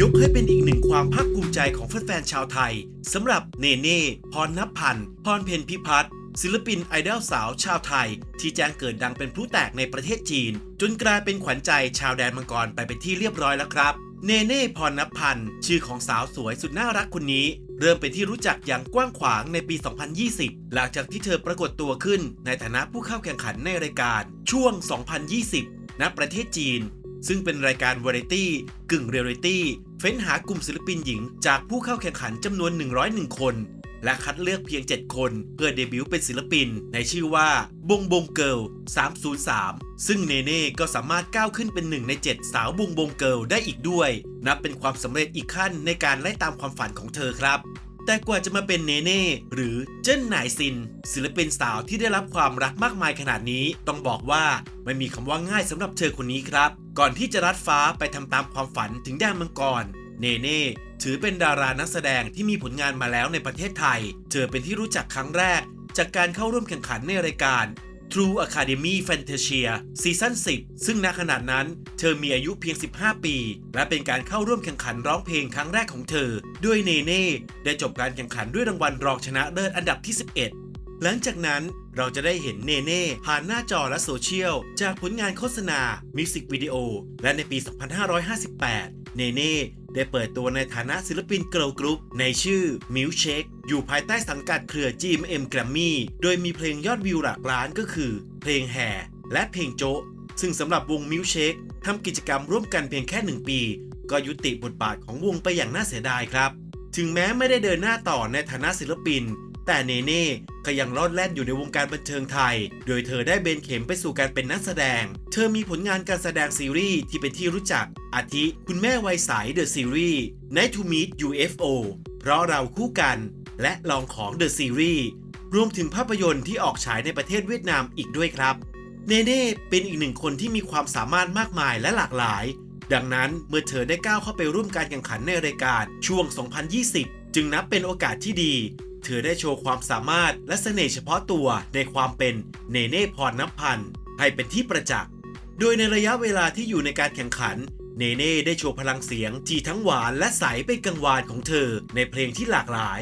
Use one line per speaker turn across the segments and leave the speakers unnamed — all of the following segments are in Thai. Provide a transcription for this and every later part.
ยกให้เป็นอีกหนึ่งความภาคภูมิใจของแฟนๆชาวไทยสำหรับเนเน่พรณพันธ์พรเพนพิพัฒน์ศิลปินไอดอลสาวชาวไทย ที่แจ้งเกิดดังเป็นพลุแตกในประเทศจีน จนกลายเป็นขวัญใจชาวแดนมังกรไปเป็นที่เรียบร้อยแล้วครับ เนเน่พรณพันธ์ชื่อของสาวสวยสุดน่ารักคนนี้ เริ่มเป็นที่รู้จักอย่างกว้างขวางในปี 2020 หลังจากที่เธอปรากฏตัวขึ้นในฐานะผู้เข้าแข่งขันในรายการ ช่วง 2020 ณ ประเทศจีน ซึ่งเป็นรายการวาไรตี้กึ่งเรียลลิตี้เฟ้นหากลุ่มศิลปินหญิง จากผู้เข้าแข่งขันจำนวน 101 คน และคัดเลือกเพียง 7 คน เพื่อเดบิวต์เป็นศิลปิน ในชื่อว่าบงบงเกิล303 ซึ่งเนเน่ก็สามารถก้าวขึ้นเป็นหนึ่งใน 7 สาวบงบงเกิลได้อีกด้วย นับเป็นความสำเร็จอีกขั้นในการไล่ตามความฝันของเธอครับ แต่กว่าจะมาเป็นเนเน่หรือเจิ้นหนายซิน ศิลปินสาวที่ได้รับความรักมากมายขนาดนี้ ต้องบอกว่าไม่มีคำว่าง่ายสำหรับเธอคนนี้ครับ ก่อนที่จะรัดฟ้าไปทำตามความฝันถึงแดนมังกรเนเน่ถือเป็นดารานักแสดงที่มีผลงานมาแล้วในประเทศไทย เธอเป็นที่รู้จักครั้งแรก จากการเข้าร่วมแข่งขันในรายการ True Academy Fantasia ซีซั่น10 ซึ่งณขณะนั้นเธอมีอายุเพียง 15 ปี และเป็นการเข้าร่วมแข่งขันร้องเพลงครั้งแรกของเธอ ด้วยเนเน่ ได้จบการแข่งขันด้วยรางวัลรองชนะเลิศอันดับที่ 11 หลังจากนั้น เราจะได้เห็นเนเน่ผ่านหน้าจอและโซเชียล จากผลงานโฆษณา มิวสิกวิดีโอ และในปี 2558 เนเน่ได้เปิดตัวในฐานะศิลปินเกิร์ลกรุ๊ปในชื่อ Milkshake อยู่ภายใต้สังกัดเครือ GMM Grammy โดยมีเพลงยอดวิวหลักล้านก็คือ เพลงแห่และเพลงโจะซึ่งสำหรับวง Milkshake ทำกิจกรรมร่วมกันเพียงแค่ 1 ปี ก็ยุติบทบาทของวงไปอย่างน่าเสียดายครับ ถึงแม้ไม่ได้เดินหน้าต่อในฐานะศิลปิน แต่เนเน่ก็ยังรอดแล่นอยู่ในวงการบันเทิงไทย โดยเธอได้เบนเข็มไปสู่การเป็นนักแสดง เธอมีผลงานการแสดงซีรีส์ที่เป็นที่รู้จัก อาทิ คุณแม่วัยใสเดอะซีรีส์ Night to Meet UFO เพราะเราคู่กัน และลองของเดอะซีรีส์ รวมถึงภาพยนตร์ที่ออกฉายในประเทศเวียดนามอีกด้วยครับ เนเน่เป็นอีกหนึ่งคนที่มีความสามารถมากมายและหลากหลาย ดังนั้นเมื่อเธอได้ก้าวเข้าไปร่วมการแข่งขันในรายการช่วง 2020 จึงนับเป็นโอกาสที่ดี ธอได้โชว์ความสามารถและเสน่ห์เฉพาะตัวในความเป็นเนเน่พรณพันธ์ให้เป็นที่ประจักษ์ โดยในระยะเวลาที่อยู่ในการแข่งขัน เนเน่ได้โชว์พลังเสียงที่ทั้งหวานและใสเป็นกังวานของเธอในเพลงที่หลากหลาย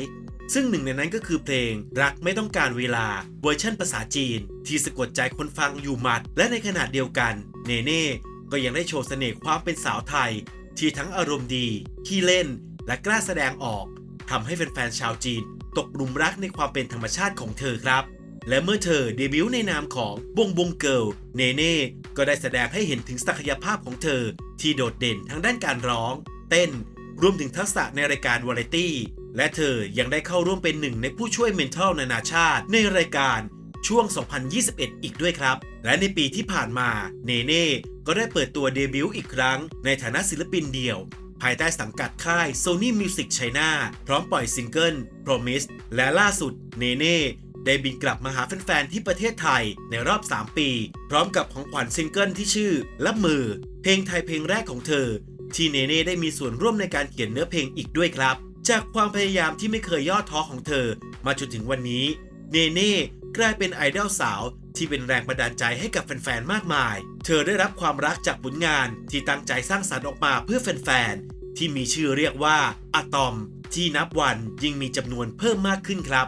ซึ่งหนึ่งในนั้นก็คือเพลงรักไม่ต้องการเวลาเวอร์ชันภาษาจีน ที่สะกดใจคนฟังอยู่หมัด และในขณะเดียวกัน เนเน่ก็ยังได้โชว์เสน่ห์ความเป็นสาวไทย ที่ทั้งอารมณ์ดีขี้เล่น และกล้าแสดงออกทำให้แฟนๆชาวจีน ตกหลุมรักในความเป็นธรรมชาติของเธอครับ และเมื่อเธอเดบิวต์ในนามของบงบงเกิลเนเน่ก็ได้แสดงให้เห็นถึงศักยภาพของเธอ ที่โดดเด่นทั้งด้านการร้อง เต้น รวมถึงทักษะในรายการวาไรตี้ และเธอยังได้เข้าร่วมเป็นหนึ่งในผู้ช่วยเมนทัลนานาชาติ ในรายการช่วง 2021 อีกด้วยครับ และในปีที่ผ่านมา เนเน่ ก็ได้เปิดตัวเดบิวต์อีกครั้ง ในฐานะศิลปินเดี่ยว ภายใต้สังกัดค่าย Sony Music China พร้อมปล่อยซิงเกิล Promise และล่าสุดเนเน่ได้บินกลับมาหาแฟนๆที่ประเทศไทยในรอบ 3 ปี พร้อมกับของขวัญซิงเกิลที่ชื่อละมือ เพลงไทยเพลงแรกของเธอ ที่เนเน่ได้มีส่วนร่วมในการเขียนเนื้อเพลงอีกด้วยครับ จากความพยายามที่ไม่เคยย่อท้อของเธอ มาจนถึงวันนี้เนเน่กลายเป็นไอดอลสาว ที่เป็นแรงบันดาลใจให้กับแฟนๆ มากมาย เธอได้รับความรักจากผลงานที่ตั้งใจสร้างสรรค์ออกมาเพื่อแฟนๆ ที่มีชื่อเรียกว่าอะตอม ที่นับวันยิ่งมีจำนวนเพิ่มมากขึ้นครับ